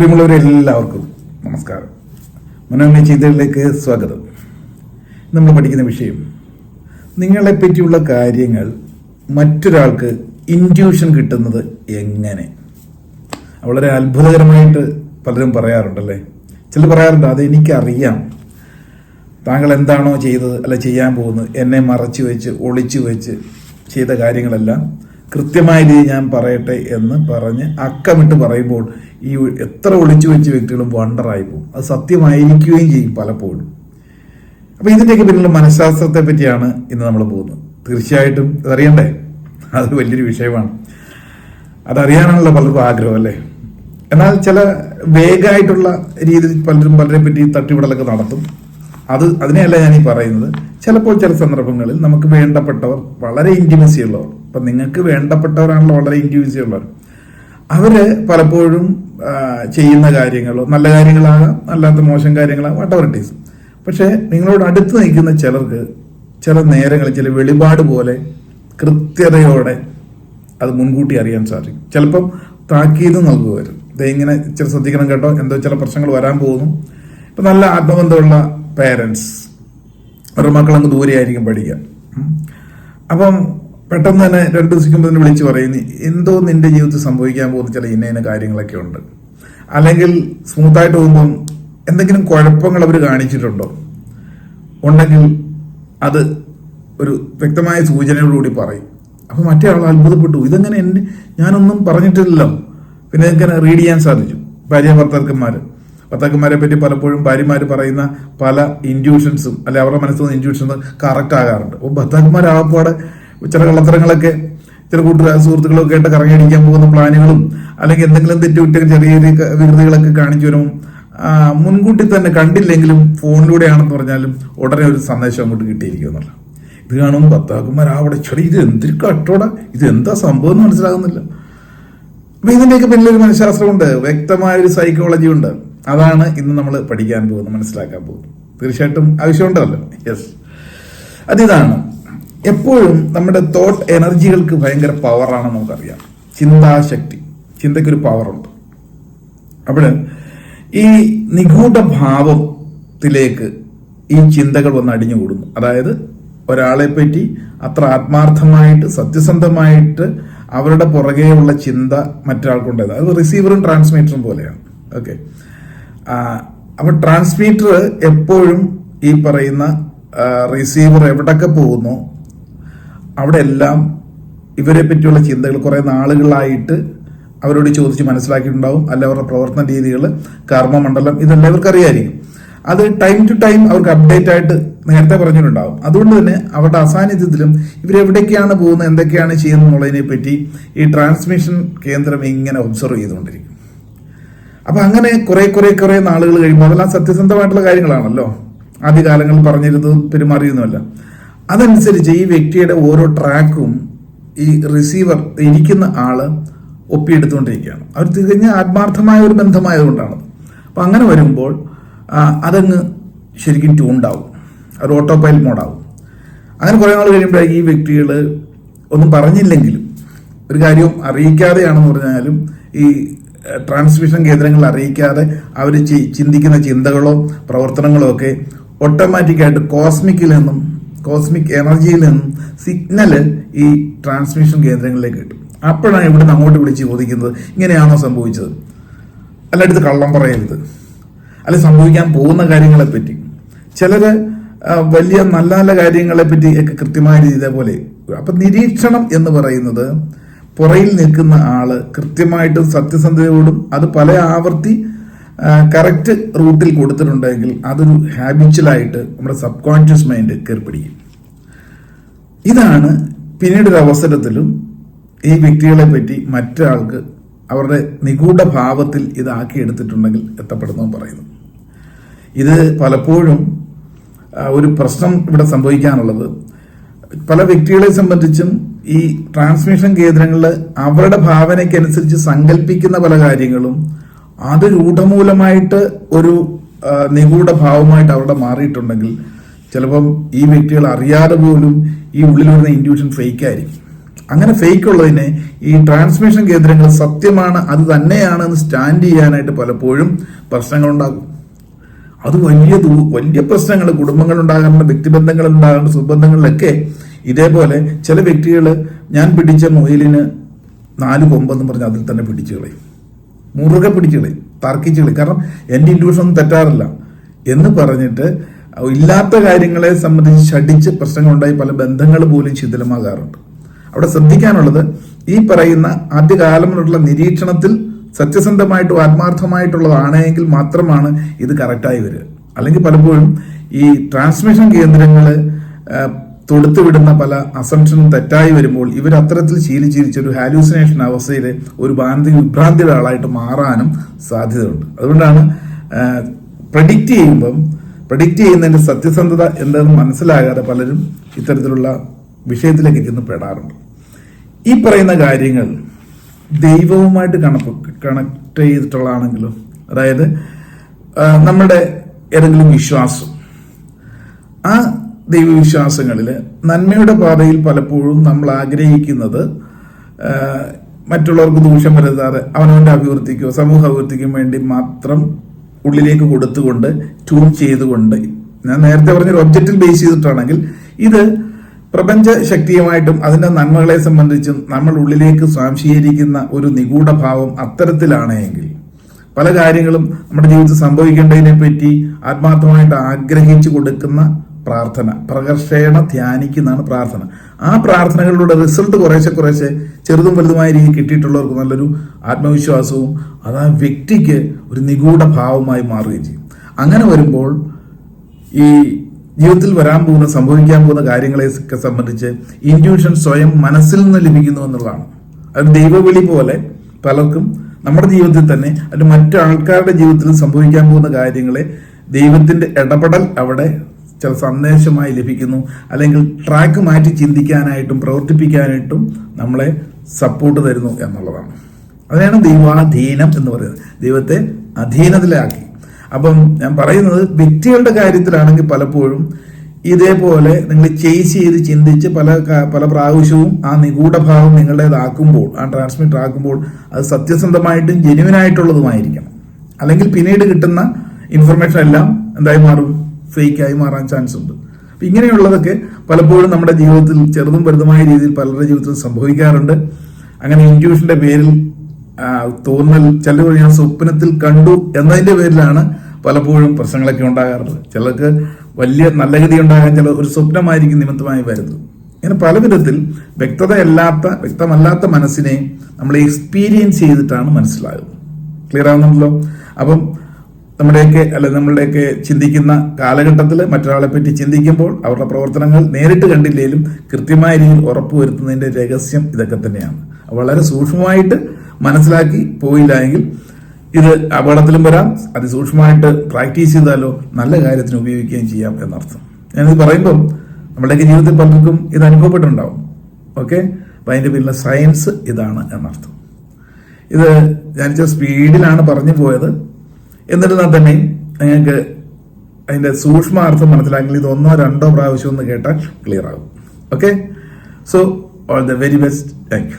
പ്രിയമുള്ളവരെ എല്ലാവർക്കും നമസ്കാരം. മനോരമ ചിന്തകളിലേക്ക് സ്വാഗതം. നമ്മൾ പഠിക്കുന്ന വിഷയം നിങ്ങളെ പറ്റിയുള്ള കാര്യങ്ങൾ മറ്റൊരാൾക്ക് ഇന്റ്യൂഷൻ കിട്ടുന്നത് എങ്ങനെ? വളരെ അത്ഭുതകരമായിട്ട് പലരും പറയാറുണ്ടല്ലേ? ചിലർ പറയാറുണ്ട് അത് എനിക്കറിയാം. താങ്കൾ എന്താണോ ചെയ്തത് അല്ല ചെയ്യാൻ പോകുന്നത് എന്നെ മറച്ചു വെച്ച് ഒളിച്ചു വെച്ച് ചെയ്ത കാര്യങ്ങളെല്ലാം കൃത്യമായ രീതി ഞാൻ പറയട്ടെ എന്ന് പറഞ്ഞ് അക്കമിട്ട് പറയുമ്പോൾ ഈ എത്ര ഒളിച്ചു വെച്ച വ്യക്തികളും വണ്ടറായി പോകും. അത് സത്യമായിരിക്കുകയും ചെയ്യും പലപ്പോഴും. അപ്പൊ ഇതിന്റെയൊക്കെ പിന്നിലുള്ള മനഃശാസ്ത്രത്തെ പറ്റിയാണ് ഇന്ന് നമ്മൾ പോകുന്നത്. തീർച്ചയായിട്ടും അതറിയണ്ടേ അത് വലിയൊരു വിഷയമാണ്. അതറിയാനുള്ള പലർക്കും ആഗ്രഹം അല്ലേ? എന്നാൽ ചില വേഗമായിട്ടുള്ള രീതിയിൽ പലരും പലരെ പറ്റി തട്ടിവിടലൊക്കെ നടത്തും. അത് അതിനെയല്ല ഞാൻ ഈ പറയുന്നത്. ചിലപ്പോൾ ചില സന്ദർഭങ്ങളിൽ നമുക്ക് വേണ്ടപ്പെട്ടവർ വളരെ ഇന്റിമസി ഉള്ളവർ ഇപ്പൊ നിങ്ങൾക്ക് വേണ്ടപ്പെട്ടവരാണല്ലോ വളരെ ഇൻഡിവിജ്വൽ ഉള്ളവർ. അവർ പലപ്പോഴും ചെയ്യുന്ന കാര്യങ്ങളോ നല്ല കാര്യങ്ങളാകാം അല്ലാത്ത മോശം കാര്യങ്ങളാകാം വട്ടവർ ഇറ്റ് ഈസ് പക്ഷെ നിങ്ങളോട് അടുത്ത് നിൽക്കുന്ന ചിലർക്ക് ചില നേരങ്ങളിൽ ചില വെളിപാട് പോലെ കൃത്യതയോടെ അത് മുൻകൂട്ടി അറിയാൻ സാധിക്കും. ചിലപ്പം താക്കീത് നൽകുമായിരുന്നു ഇങ്ങനെ ഇച്ചിരി ശ്രദ്ധിക്കണം കേട്ടോ. എന്തോ ചില പ്രശ്നങ്ങൾ വരാൻ പോകുന്നു. ഇപ്പം നല്ല ആത്മബന്ധമുള്ള പേരൻസ് അവരുടെ മക്കളങ്ങ് ദൂരെയായിരിക്കും പഠിക്കുക അപ്പം പെട്ടെന്ന് തന്നെ രണ്ട് ദിവസം തന്നെ വിളിച്ച് പറയുന്നു എന്തോ നിന്റെ ജീവിതത്തിൽ സംഭവിക്കാൻ പോകുന്ന ചില ഇന്ന ഇന്ന കാര്യങ്ങളൊക്കെ ഉണ്ട്. അല്ലെങ്കിൽ സ്മൂത്തായിട്ട് പോകുമ്പം എന്തെങ്കിലും കുഴപ്പങ്ങൾ അവർ കാണിച്ചിട്ടുണ്ടോ? ഉണ്ടെങ്കിൽ അത് ഒരു വ്യക്തമായ സൂചനയോടുകൂടി പറയും. അപ്പോൾ മറ്റേ ആൾ അത്ഭുതപ്പെട്ടു. ഇതെങ്ങനെ എന്റെ ഞാനൊന്നും പറഞ്ഞിട്ടില്ലല്ലോ. പിന്നെ ഇങ്ങനെ റീഡ് ചെയ്യാൻ സാധിച്ചു. ഭാര്യ ഭർത്താക്കന്മാർ ഭർത്താക്കന്മാരെ പറ്റി പലപ്പോഴും ഭാര്യമാർ പറയുന്ന പല ഇൻഡ്യൂഷൻസും അല്ലെ അവരുടെ മനസ്സിൽ നിന്ന് ഇൻഡ്യൂഷൻസ് കറക്റ്റ് ആകാറുണ്ട്. അപ്പോൾ ഭർത്താക്കന്മാരാകപ്പാടെ ചില കള്ളത്തരങ്ങളൊക്കെ ചില കൂട്ടുകാർ സുഹൃത്തുക്കളൊക്കെ ആയിട്ട് കറങ്ങിയടിക്കാൻ പോകുന്ന പ്ലാനുകളും അല്ലെങ്കിൽ എന്തെങ്കിലും തെറ്റുകുറ്റ ചെറിയ ചെറിയ വികൃതികളൊക്കെ കാണിച്ചു വരും മുൻകൂട്ടി തന്നെ കണ്ടില്ലെങ്കിലും ഫോണിലൂടെയാണെന്ന് പറഞ്ഞാലും ഉടനെ ഒരു സന്ദേശം അങ്ങോട്ട് കിട്ടിയിരിക്കും എന്നുള്ള ഇത് കാണുമ്പോൾ ഭർത്താക്കന്മാർ അവിടെ ചെടി ഇത് എന്തൊരു കട്ടോട ഇത് എന്താ സംഭവം എന്ന് മനസ്സിലാകുന്നില്ല. അപ്പൊ ഇതിന്റെയൊക്കെ പിന്നിലൊരു മനഃശാസ്ത്രമുണ്ട് വ്യക്തമായ ഒരു സൈക്കോളജി ഉണ്ട്. അതാണ് ഇന്ന് നമ്മൾ പഠിക്കാൻ പോകുന്നത് മനസ്സിലാക്കാൻ പോകുന്നത്. തീർച്ചയായിട്ടും ആവശ്യമുണ്ടല്ലോ. യെസ് അതിതാണ് എപ്പോഴും നമ്മുടെ തോട്ട് എനർജികൾക്ക് ഭയങ്കര പവറാണെന്ന് നമുക്കറിയാം. ചിന്താശക്തി. ചിന്തയ്ക്കൊരു പവറുണ്ട് അവിടെ ഈ നിഗൂഢ ഭാവത്തിലേക്ക് ഈ ചിന്തകൾ വന്ന് അടിഞ്ഞു കൂടുന്നു. അതായത് ഒരാളെ പറ്റി അത്ര ആത്മാർത്ഥമായിട്ട് സത്യസന്ധമായിട്ട് അവരുടെ പുറകെയുള്ള ചിന്ത മറ്റൊരാൾക്കുണ്ടായത്. അത് റിസീവറും ട്രാൻസ്മിറ്ററും പോലെയാണ്. ഓക്കെ അപ്പൊ ട്രാൻസ്മിറ്റർ എപ്പോഴും ഈ പറയുന്ന റിസീവർ എവിടൊക്കെ പോകുന്നു അവിടെ എല്ലാം ഇവരെ പറ്റിയുള്ള ചിന്തകൾ കുറെ നാളുകളായിട്ട് അവരോട് ചോദിച്ച് മനസ്സിലാക്കിയിട്ടുണ്ടാവും. അല്ല അവരുടെ പ്രവർത്തന രീതികൾ കർമ്മമണ്ഡലം ഇതെല്ലാം ഇവർക്ക് അറിയായിരിക്കും അത് ടൈം ടു ടൈം അവർക്ക് അപ്ഡേറ്റ് ആയിട്ട് നേരത്തെ പറഞ്ഞിട്ടുണ്ടാവും. അതുകൊണ്ട് തന്നെ അവരുടെ അസാന്നിധ്യത്തിലും ഇവരെവിടേക്കാണ് പോകുന്നത് എന്തൊക്കെയാണ് ചെയ്യുന്നത് എന്നുള്ളതിനെ പറ്റി ഈ ട്രാൻസ്മിഷൻ കേന്ദ്രം ഇങ്ങനെ ഒബ്സർവ് ചെയ്തുകൊണ്ടിരിക്കും. അപ്പൊ അങ്ങനെ കുറേ കുറേ കുറെ നാളുകൾ കഴിയുമ്പോൾ അതെല്ലാം സത്യസന്ധമായിട്ടുള്ള കാര്യങ്ങളാണല്ലോ. ആദ്യകാലങ്ങളിൽ പറഞ്ഞിരുന്നതും പെരുമാറിയിരുന്നുമല്ല. അതനുസരിച്ച് ഈ വ്യക്തിയുടെ ഓരോ ട്രാക്കും ഈ റിസീവർ ഇരിക്കുന്ന ആൾ ഒപ്പിയെടുത്തുകൊണ്ടിരിക്കുകയാണ്. അവർ തികഞ്ഞ ആത്മാർത്ഥമായ ഒരു ബന്ധമായതുകൊണ്ടാണ്. അപ്പം അങ്ങനെ വരുമ്പോൾ അതങ്ങ് ശരിക്കും ട്യൂണ്ടാവും ഒരു ഓട്ടോ പൈലറ്റ് മോഡാവും അങ്ങനെ കുറേ നാൾ കഴിയുമ്പോൾ ഈ വ്യക്തികൾ ഒന്നും പറഞ്ഞില്ലെങ്കിലും ഒരു കാര്യവും അറിയിക്കാതെയാണെന്ന് പറഞ്ഞാലും ഈ ട്രാൻസ്മിഷൻ കേന്ദ്രങ്ങൾ അറിയിക്കാതെ അവർ ചിന്തിക്കുന്ന ചിന്തകളോ പ്രവർത്തനങ്ങളോ ഒക്കെ ഓട്ടോമാറ്റിക്കായിട്ട് കോസ്മിക്കിൽ നിന്നും കോസ്മിക് എനർജിയിൽ നിന്നും സിഗ്നൽ ഈ ട്രാൻസ്മിഷൻ കേന്ദ്രങ്ങളിലേക്ക് കിട്ടും. അപ്പോഴാണ് ഇവിടുന്ന് അങ്ങോട്ട് വിളിച്ച് ചോദിക്കുന്നത് ഇങ്ങനെയാണോ സംഭവിച്ചത്? അല്ല അടുത്ത് കള്ളം പറയരുത്. അല്ലെ സംഭവിക്കാൻ പോകുന്ന കാര്യങ്ങളെ പറ്റി ചിലര് വലിയ നല്ല നല്ല കാര്യങ്ങളെ പറ്റി ഒക്കെ കൃത്യമായ രീതി ഇതേപോലെ. അപ്പൊ നിരീക്ഷണം എന്ന് പറയുന്നത് പുറയിൽ നിൽക്കുന്ന ആൾ കൃത്യമായിട്ടും സത്യസന്ധതയോടും അത് പല ആവർത്തി കറക്റ്റ് റൂട്ടിൽ കൊടുത്തിട്ടുണ്ടെങ്കിൽ അതൊരു ഹാബിച്വലായിട്ട് നമ്മുടെ സബ് കോൺഷ്യസ് മൈൻഡ് കയറി പിടിക്കും ഇതാണ് പിന്നീട് അവസരത്തിലും ഈ വ്യക്തികളെ പറ്റി മറ്റൊരാൾക്ക് അവരുടെ നിഗൂഢ ഭാവത്തിൽ ഇതാക്കി എടുത്തിട്ടുണ്ടെങ്കിൽ എത്തപ്പെടുന്നു പറയുന്നു. ഇത് പലപ്പോഴും ഒരു പ്രശ്നം ഇവിടെ സംഭവിക്കാനുള്ളത്. പല വ്യക്തികളെ സംബന്ധിച്ചും ഈ ട്രാൻസ്മിഷൻ കേന്ദ്രങ്ങളിൽ അവരുടെ ഭാവനയ്ക്കനുസരിച്ച് സങ്കല്പിക്കുന്ന പല കാര്യങ്ങളും അത് രൂഢമൂലമായിട്ട് ഒരു നിഗൂഢ ഭാവമായിട്ട് അവിടെ മാറിയിട്ടുണ്ടെങ്കിൽ ചിലപ്പം ഈ വ്യക്തികൾ അറിയാതെ പോലും ഈ ഉള്ളിൽ വരുന്ന ഇൻഡ്യൂഷൻ ഫേക്ക് ആയിരിക്കും. അങ്ങനെ ഫേക്ക് ഉള്ളതിനെ ഈ ട്രാൻസ്മിഷൻ കേന്ദ്രങ്ങൾ സത്യമാണ് അത് തന്നെയാണ് എന്ന് സ്റ്റാൻഡ് ചെയ്യാനായിട്ട് പലപ്പോഴും പ്രശ്നങ്ങളുണ്ടാകും. അത് വലിയ വലിയ പ്രശ്നങ്ങൾ കുടുംബങ്ങൾ ഉണ്ടാകേണ്ട വ്യക്തിബന്ധങ്ങൾ ഉണ്ടാകാറുണ്ട് സുബന്ധങ്ങളിലൊക്കെ ഇതേപോലെ ചില വ്യക്തികൾ ഞാൻ പിടിച്ച മൊയിലിന് നാല് കൊമ്പെന്ന് പറഞ്ഞ് അതിൽ തന്നെ പിടിച്ചു കളയും. മുറുകെ പിടിച്ചു കളി തർക്കിച്ചു കളി കാരണം എന്റെ ഇൻഡ്യൂഷൻ ഒന്നും തെറ്റാറില്ല. എന്ന് പറഞ്ഞിട്ട് ഇല്ലാത്ത കാര്യങ്ങളെ സംബന്ധിച്ച് ഷടിച്ച് പ്രശ്നങ്ങളുണ്ടായി പല ബന്ധങ്ങൾ പോലും ശിഥിലമാകാറുണ്ട്. അവിടെ ശ്രദ്ധിക്കാനുള്ളത് ഈ പറയുന്ന ആദ്യകാലമുള്ള നിരീക്ഷണത്തിൽ സത്യസന്ധമായിട്ടും ആത്മാർത്ഥമായിട്ടുള്ളതാണെങ്കിൽ മാത്രമാണ് ഇത് കറക്റ്റായി വരിക. അല്ലെങ്കിൽ പലപ്പോഴും ഈ ട്രാൻസ്മിഷൻ കേന്ദ്രങ്ങൾ തൊടുത്തുവിടുന്ന പല അസംഷനും തെറ്റായി വരുമ്പോൾ ഇവർ അത്തരത്തിൽ ശീലിച്ചിരിച്ച ഒരു ഹാലൂസിനേഷൻ അവസ്ഥയിൽ ഒരു ഭാന്തി വിഭ്രാന്തിയുടെ ആളായിട്ട് മാറാനും സാധ്യതയുണ്ട്. അതുകൊണ്ടാണ് പ്രഡിക്റ്റ് ചെയ്യുമ്പം പ്രഡിക്റ്റ് ചെയ്യുന്നതിന്റെ സത്യസന്ധത എന്താണെന്ന് മനസ്സിലാകാതെ പലരും ഇത്തരത്തിലുള്ള വിഷയത്തിലേക്ക് ചെന്ന് പെടാറുണ്ട്. ഈ പറയുന്ന കാര്യങ്ങൾ ദൈവവുമായിട്ട് കണക്ക് കണക്ട് ചെയ്തിട്ടുള്ളതാണെങ്കിലും അതായത് നമ്മുടെ ഏതെങ്കിലും വിശ്വാസം ആ ദൈവവിശ്വാസങ്ങളിൽ നന്മയുടെ പാതയിൽ പലപ്പോഴും നമ്മൾ ആഗ്രഹിക്കുന്നത് മറ്റുള്ളവർക്ക് ദൂഷ്യം വരുത്താതെ അവനവന്റെ അഭിവൃദ്ധിക്കോ സമൂഹ അഭിവൃദ്ധിക്കും വേണ്ടി മാത്രം ഉള്ളിലേക്ക് കൊടുത്തുകൊണ്ട് ട്യൂൺ ചെയ്തുകൊണ്ട്. ഞാൻ നേരത്തെ പറഞ്ഞ ഒരു ഒബ്ജക്റ്റിൽ ബേസ് ചെയ്തിട്ടാണെങ്കിൽ ഇത് പ്രപഞ്ച ശക്തിയുമായിട്ടും അതിന്റെ നന്മകളെ സംബന്ധിച്ചും നമ്മൾ ഉള്ളിലേക്ക് സ്വാംശീകരിക്കുന്ന ഒരു നിഗൂഢഭാവം അത്തരത്തിലാണ് എങ്കിൽ. പല കാര്യങ്ങളും നമ്മുടെ ജീവിതത്തിൽ സംഭവിക്കേണ്ടതിനെ പറ്റി ആത്മാർത്ഥമായിട്ട് ആഗ്രഹിച്ചു കൊടുക്കുന്ന പ്രാർത്ഥന. പ്രകർഷേണ ധ്യാനിക്കുന്നതാണ് പ്രാർത്ഥന. ആ പ്രാർത്ഥനകളിലൂടെ റിസൾട്ട് കുറേശ്ശെ കുറേശ്ശെ ചെറുതും വലുതുമായ രീതിയിൽ കിട്ടിയിട്ടുള്ളവർക്ക് നല്ലൊരു ആത്മവിശ്വാസവും അത് ആ വ്യക്തിക്ക് ഒരു നിഗൂഢ ഭാവമായി മാറുകയും ചെയ്യും. അങ്ങനെ വരുമ്പോൾ ഈ ജീവിതത്തിൽ വരാൻ പോകുന്ന സംഭവിക്കാൻ പോകുന്ന കാര്യങ്ങളെ സംബന്ധിച്ച് ഇൻഡ്യൂഷൻ സ്വയം മനസ്സിൽ നിന്ന് ലഭിക്കുന്നു എന്നുള്ളതാണ്. അത് ദൈവവിളി പോലെ പലർക്കും നമ്മുടെ ജീവിതത്തിൽ തന്നെ അത് മറ്റു ആൾക്കാരുടെ ജീവിതത്തിൽ സംഭവിക്കാൻ പോകുന്ന കാര്യങ്ങളെ ദൈവത്തിന്റെ ഇടപെടൽ അവിടെ ചില സന്ദേശമായി ലഭിക്കുന്നു. അല്ലെങ്കിൽ ട്രാക്ക് മാറ്റി ചിന്തിക്കാനായിട്ടും പ്രവർത്തിപ്പിക്കാനായിട്ടും നമ്മളെ സപ്പോർട്ട് തരുന്നു എന്നുള്ളതാണ്. അതിനാണ് ദൈവാധീനം എന്ന് പറയുന്നത്. ദൈവത്തെ അധീനത്തിലാക്കി അപ്പം ഞാൻ പറയുന്നത് വ്യക്തികളുടെ കാര്യത്തിലാണെങ്കിൽ പലപ്പോഴും ഇതേപോലെ നിങ്ങൾ ചേസ് ചെയ്ത് ചിന്തിച്ച് പല പല പ്രാവശ്യവും ആ നിഗൂഢഭാവം നിങ്ങളുടേതാക്കുമ്പോൾ ആ ട്രാൻസ്മിറ്റർ ആക്കുമ്പോൾ അത് സത്യസന്ധമായിട്ടും ജെനുവിനായിട്ടുള്ളതുമായിരിക്കണം അല്ലെങ്കിൽ പിന്നീട് കിട്ടുന്ന ഇൻഫർമേഷൻ എല്ലാം എന്തായി മാറും? ഫേക്ക് ആയി മാറാൻ ചാൻസ് ഉണ്ട്. അപ്പൊ ഇങ്ങനെയുള്ളതൊക്കെ പലപ്പോഴും നമ്മുടെ ജീവിതത്തിൽ ചെറുതും വലുതുമായ രീതിയിൽ പലരുടെ ജീവിതത്തിൽ സംഭവിക്കാറുണ്ട്. അങ്ങനെ ഇൻഡ്യൂഷന്റെ പേരിൽ തോന്നൽ ചിലർ ഞാൻ സ്വപ്നത്തിൽ കണ്ടു എന്നതിന്റെ പേരിലാണ് പലപ്പോഴും പ്രശ്നങ്ങളൊക്കെ ഉണ്ടാകാറുള്ളത്. ചിലർക്ക് വലിയ നല്ല ഗതി ഉണ്ടാകാൻ ചില ഒരു സ്വപ്നമായിരിക്കും നിമിത്തമായി വരുന്നത്. ഇങ്ങനെ പല വിധത്തിൽ വ്യക്തതയല്ലാത്ത വ്യക്തമല്ലാത്ത മനസ്സിനെ നമ്മൾ എക്സ്പീരിയൻസ് ചെയ്തിട്ടാണ് മനസ്സിലാകുന്നത്. ക്ലിയർ ആകുന്നുണ്ടല്ലോ അപ്പം നമ്മുടെയൊക്കെ അല്ലെ നമ്മളുടെയൊക്കെ ചിന്തിക്കുന്ന കാലഘട്ടത്തിൽ മറ്റൊരാളെ പറ്റി ചിന്തിക്കുമ്പോൾ അവരുടെ പ്രവർത്തനങ്ങൾ നേരിട്ട് കണ്ടില്ലെങ്കിലും കൃത്യമായ രീതിയിൽ ഉറപ്പുവരുത്തുന്നതിന്റെ രഹസ്യം ഇതൊക്കെ തന്നെയാണ്. വളരെ സൂക്ഷ്മമായിട്ട് മനസ്സിലാക്കി പോയില്ല എങ്കിൽ ഇത് അപകടത്തിലും വരാം അതിസൂക്ഷ്മമായിട്ട് പ്രാക്ടീസ് ചെയ്താലോ നല്ല കാര്യത്തിന് ഉപയോഗിക്കുകയും ചെയ്യാം എന്നർത്ഥം. ഞാനിത് പറയുമ്പം നമ്മുടെയൊക്കെ ജീവിതത്തിൽ പലർക്കും ഇത് അനുഭവപ്പെട്ടിട്ടുണ്ടാവും. ഓക്കെ? അപ്പം അതിന്റെ പിന്നിലെ സയൻസ് ഇതാണ് എന്നർത്ഥം. ഇത് ഞാനിച്ച സ്പീഡിലാണ് പറഞ്ഞു പോയത്. എന്നിരുന്നാൽ തന്നെ നിങ്ങൾക്ക് അതിന്റെ സൂക്ഷ്മാർത്ഥം മനസ്സിലാക്കി ഇത് ഒന്നോ രണ്ടോ പ്രാവശ്യം ഒന്ന് കേട്ടാൽ ക്ലിയർ ആകും. Okay so all the very best thank you